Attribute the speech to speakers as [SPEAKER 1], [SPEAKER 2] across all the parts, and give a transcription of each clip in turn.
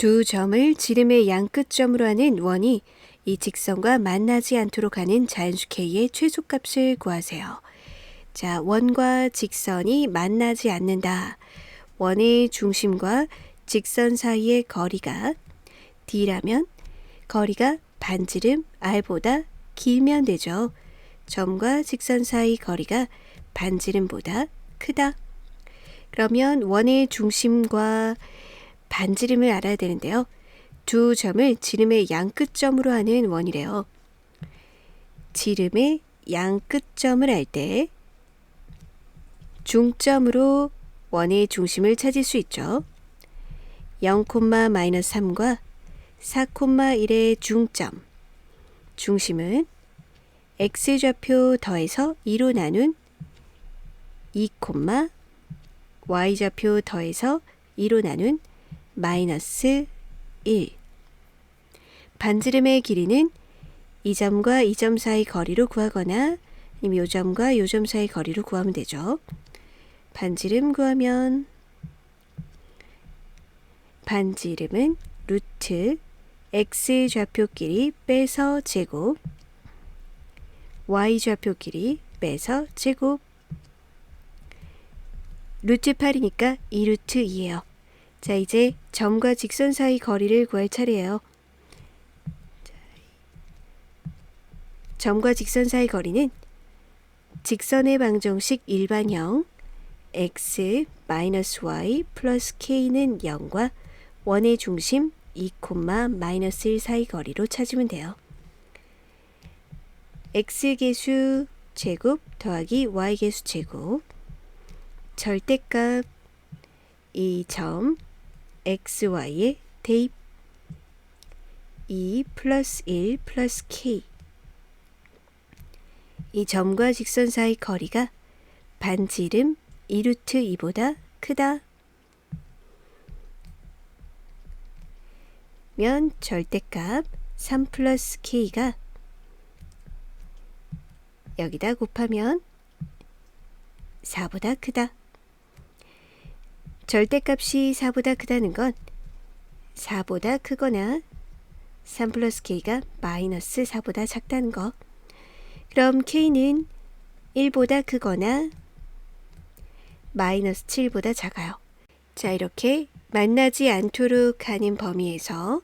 [SPEAKER 1] 두 점을 지름의 양끝점으로 하는 원이 이 직선과 만나지 않도록 하는 자연수 K의 최소값을 구하세요. 자, 원과 직선이 만나지 않는다. 원의 중심과 직선 사이의 거리가 D라면 거리가 반지름 R보다 길면 되죠. 점과 직선 사이 거리가 반지름보다 크다. 그러면 원의 중심과 반지름을 알아야 되는데요. 두 점을 지름의 양끝점으로 하는 원이래요. 지름의 양끝점을 할때 중점으로 원의 중심을 찾을 수 있죠. 0,-3과 4,1의 중점. 중심은 x좌표 더해서 2로 나눈 2, y좌표 더해서 2로 나눈 마이너스 1. 반지름의 길이는 이 점과 이 점 사이 거리로 구하거나 아니면 요 점과 요 점 사이 거리로 구하면 되죠. 반지름 구하면 반지름은 루트 x 좌표끼리 빼서 제곱 y 좌표끼리 빼서 제곱 루트 8이니까 2루트 2예요. 자, 이제 점과 직선 사이 거리를 구할 차례예요. 점과 직선 사이 거리는 직선의 방정식 일반형 x 마이너스 y 플러스 k는 0과 원의 중심 2, 마이너스 1 사이 거리로 찾으면 돼요. x 계수 제곱 더하기 y 계수 제곱 절대값 이 점 xy의 대입 2 플러스 1 플러스 k 이 점과 직선 사이 거리가 반지름 2루트 2보다 크다. 면 절대값 3 플러스 k가 여기다 곱하면 4보다 크다. 절대값이 4보다 크다는 건 4보다 크거나 3 플러스 k가 마이너스 4보다 작다는 거. 그럼 k는 1보다 크거나 마이너스 7보다 작아요. 자, 이렇게 만나지 않도록 하는 범위에서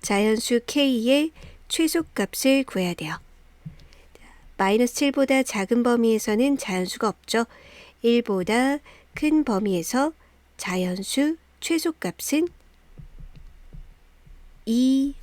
[SPEAKER 1] 자연수 k의 최소값을 구해야 돼요. 마이너스 7보다 작은 범위에서는 자연수가 없죠. 1보다 큰 범위에서 자연수 최소값은 2